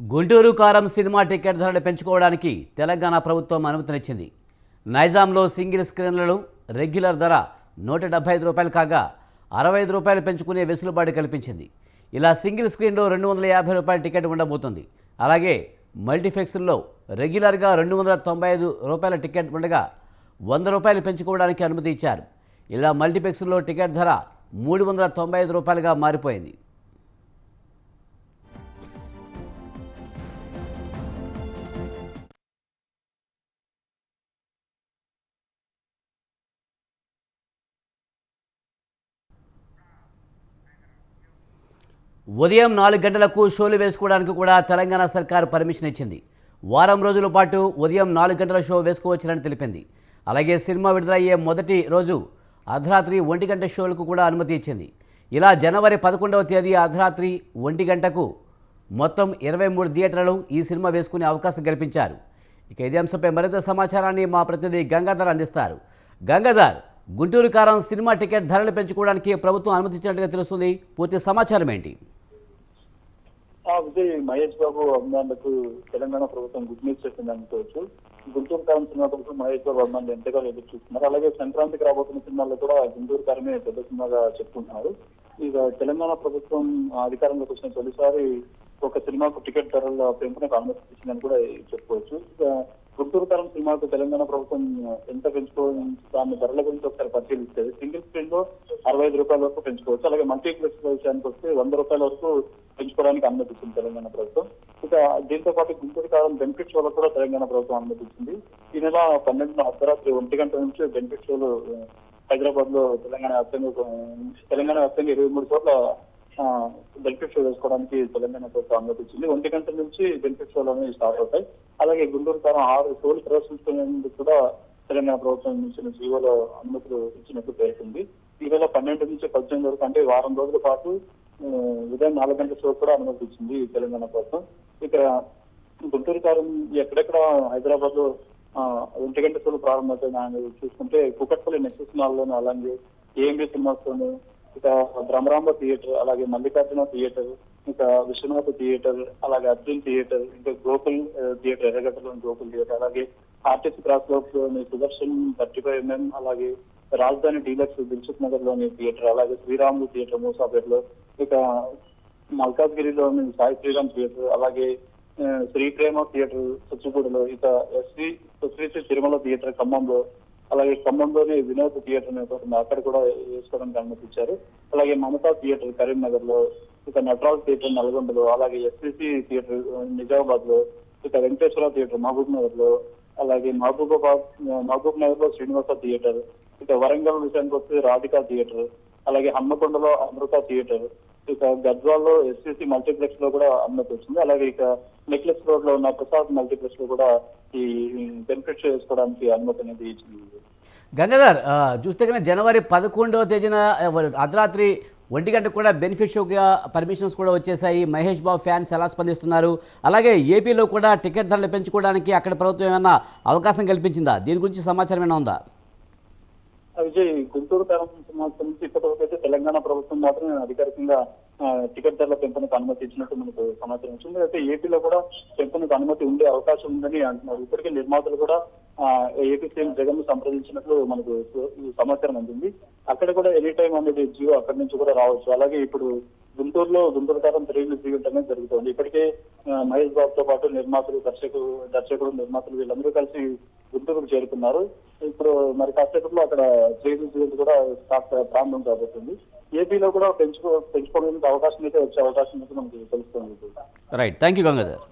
గుంటూరు కారం cinema ticket ధరలు పెంచుకోవడానికి తెలంగాణ ప్రభుత్వం అనుమతినిచ్చింది. నైజాంలో సింగిల్ స్క్రీన్లను రెగ్యులర్ ధర నూట డెబ్బై ఐదు రూపాయలు కాగా అరవై ఐదు రూపాయలు పెంచుకునే వెసులుబాటు కల్పించింది. ఇలా సింగిల్ స్క్రీన్లో రెండు వందల యాభై రూపాయల టికెట్ ఉండబోతుంది. అలాగే మల్టీప్లెక్స్ల్లో రెగ్యులర్గా రెండు వందల తొంభై ఐదు రూపాయల టికెట్ ఉండగా వంద రూపాయలు పెంచుకోవడానికి అనుమతి ఇచ్చారు. ఇలా మల్టీప్లెక్స్లో టికెట్ ధర మూడు వందల తొంభై ఐదు రూపాయలుగా మారిపోయింది. ఉదయం నాలుగు గంటలకు షోలు వేసుకోవడానికి కూడా తెలంగాణ సర్కార్ పర్మిషన్ ఇచ్చింది. వారం రోజుల పాటు ఉదయం నాలుగు గంటల షో వేసుకోవచ్చునని తెలిపింది. అలాగే సినిమా విడుదలయ్యే మొదటి రోజు అర్ధరాత్రి ఒంటి గంట షోలకు కూడా అనుమతి ఇచ్చింది. ఇలా జనవరి పదకొండవ తేదీ అర్ధరాత్రి ఒంటి గంటకు మొత్తం ఇరవై మూడు థియేటర్లు ఈ సినిమా వేసుకునే అవకాశం కల్పించారు. ఇక ఇదే అంశంపై మరింత సమాచారాన్ని మా ప్రతినిధి గంగాధర్ అందిస్తారు. గంగాధర్ గుంటూరు కారం సినిమా టికెట్ ధరలు పెంచుకోవడానికి ప్రభుత్వం అనుమతించినట్టుగా తెలుస్తుంది. పూర్తి సమాచారం ఏంటి? విజయ్ మహేష్ బాబు అభిమానులకు తెలంగాణ ప్రభుత్వం గుడ్ న్యూస్ చెప్పింది అనుకోవచ్చు. గుంటూరు కారం సినిమా కోసం మహేష్ బాబు అభిమానులు ఎంతగా ఎదురు చూస్తున్నారు. అలాగే సంక్రాంతికి రాబోతున్న సినిమాల్లో కూడా గుంటూరు కారమే పెద్ద సినిమాగా చెప్తున్నారు ఇక తెలంగాణ ప్రభుత్వం అధికారంలోకి వచ్చిన తొలిసారి ఒక సినిమాకు టికెట్ ధరల పెంపునకు అనుమతి ఇచ్చిందని కూడా చెప్పుకోవచ్చు. ఇక గుంటూరు కారం సినిమాకు తెలంగాణ ప్రభుత్వం ఎంత పెంచుకోవాలి దాని ధరల గురించి ఒకసారి పరిశీలిస్తే సింగిల్ స్క్రీన్లో అరవై ఐదు రూపాయల వరకు పెంచుకోవచ్చు. అలాగే మల్టీప్లెక్స్ విషయానికి వస్తే వంద రూపాయల వరకు తీసుకోవడానికి అనుమతించింది తెలంగాణ ప్రభుత్వం. ఇక దీంతో పాటు గుంటూరు కాలం బెనిఫిట్ షోలకు కూడా తెలంగాణ ప్రభుత్వం అనుమతించింది ఈ నెల పన్నెండున అర్ధరాత్రి ఒంటి గంట నుంచి బెనిఫిట్ షోలు హైదరాబాద్లో తెలంగాణ వ్యాప్తంగా తెలంగాణ వ్యాప్తంగా ఇరవై మూడు చోట్ల బెనిఫిట్ షో వేసుకోవడానికి తెలంగాణ ప్రభుత్వం అనుమతించింది ఒంటి గంట నుంచి బెనిఫిట్ షోలు అనేవి స్టార్ట్ అవుతాయి. అలాగే గుంటూరు కాలం ఆరు షోలు ప్రదర్శించుకునేందుకు కూడా తెలంగాణ ప్రభుత్వం నుంచి జీవోలో అనుమతులు ఇచ్చినట్టు పేర్కొంది. ఈ వేళ పన్నెండు నుంచి పద్దెనిమిది వరకు అంటే వారం రోజుల పాటు ఉదయం నాలుగు గంటల షో కూడా అనుమతి ఇచ్చింది తెలంగాణ కోసం ఇక్కడ గుంటూరు కాలం ఎక్కడెక్కడ హైదరాబాద్లో ఒంటి గంట షోలు ప్రారంభమవుతాయి చూసుకుంటే కుకట్పల్లి నెక్సెస్ మాల్లోను అలాగే ఏఎంబి సినిమాస్ లోను ఇక భ్రమరాంబ థియేటర్ అలాగే మల్లికార్జున థియేటర్ ఇంకా విశ్వనాథ థియేటర్ అలాగే అర్జున్ థియేటర్ ఇంకా గోకుల్ థియేటర్ ఎర్రగడ్డలోని గోకుల్ థియేటర్ అలాగే ఆర్టీసీ క్రాస్ రోడ్లోని సుదర్శన్ థర్టీ ఫైవ్ ఎంఎం అలాగే రాజధాని డీలక్స్ దిల్సుఖ్ నగర్లోని థియేటర్ అలాగే శ్రీరాములు థియేటర్ మూసాపేట ఇక మల్కాజ్గిరిలో మేము సాయి శ్రీరామ్ థియేటర్ అలాగే శ్రీప్రేమ శ్రీ ప్రేమ థియేటర్ సచ్చిగూడలో ఇక ఎస్వి సుశ్రీశ్రీ తిరుమల థియేటర్ ఖమ్మంలో అలాగే ఖమ్మంలోని వినోద్ థియేటర్ ఒకటి అక్కడ కూడా వేసుకోవడానికి అనుమతించారు. అలాగే మమతా థియేటర్ కరీంనగర్లో ఇక నటరాజ్ థియేటర్ నల్గొండలో అలాగే ఎస్విసి థియేటర్ నిజామాబాద్లో ఇక వెంకటేశ్వర థియేటర్ మహబూబ్ నగర్లో అలాగే మహబూబాబాద్ మహబూబ్ నగర్లో శ్రీనివాస థియేటర్ ఇక వరంగల్ విషయానికి వస్తే రాధికా థియేటర్ అలాగే హన్మకొండలో అమృత థియేటర్ ఇక గద్వాల్లో ఎస్సీసీ మల్టీప్లెక్స్లో కూడా అనుమతి వచ్చింది అలాగే ఇక నెక్లెస్ రోడ్లో ఉన్న ప్రసాద్ మల్టీప్లెక్స్లో కూడా ఈ బెనిఫిట్ చేసుకోవడానికి అనుమతి అనేది ఇచ్చింది. గంగాధర్ చూస్తే కనుక జనవరి పదకొండవ తేదీన అర్ధరాత్రి ఒంటి గంటకు కూడా బెనిఫిట్ షోగా పర్మిషన్స్ కూడా వచ్చేసాయి మహేష్ బాబు ఫ్యాన్స్ ఎలా స్పందిస్తున్నారు? అలాగే ఏపీలో కూడా టికెట్ ధరలు పెంచుకోవడానికి అక్కడ ప్రభుత్వం ఏమైనా అవకాశం కల్పించిందా? దీని గురించి సమాచారం ఏమైనా ఉందా? నుంచి గుంటూరు సంవత్సరం నుంచి ఇప్పటివరకు అయితే తెలంగాణ ప్రభుత్వం మాత్రమే అధికారికంగా టికెట్ ధరల పెంపునకు అనుమతి ఇచ్చినట్టు మనకు సమాచారం వచ్చింది. అయితే ఏపీలో కూడా పెంపునకు అనుమతి ఉండే అవకాశం ఉందని అంటున్నారు. ఇప్పటికే నిర్మాతలు కూడా ఏపీ సీఎం జగన్ను సంప్రదించినట్లు మనకు సమాచారం అందింది. అక్కడ కూడా ఎనీ టైం అనేది జియో అక్కడి నుంచి కూడా రావచ్చు. అలాగే ఇప్పుడు గుంటూరులో గుంటూరు కారం తిరిగి ఈవెంట్ అనేది జరుగుతోంది. ఇప్పటికే మహేష్ మహేష్ బాబుతో పాటు నిర్మాతలు దర్శకులు దర్శకుడు నిర్మాతలు వీళ్ళందరూ కలిసి గుంటూరుకు చేరుకున్నారు ఇప్పుడు మరి కాసేపట్లో అక్కడ రిలీజ్ కూడా స్టార్ట్ ప్రారంభం కాబోతుంది. ఏపీలో కూడా పెంచుకో పెంచుకోవడానికి అవకాశం అయితే వచ్చే అవకాశం అయితే మనకి తెలుస్తుంది. Right thank you Gangadhar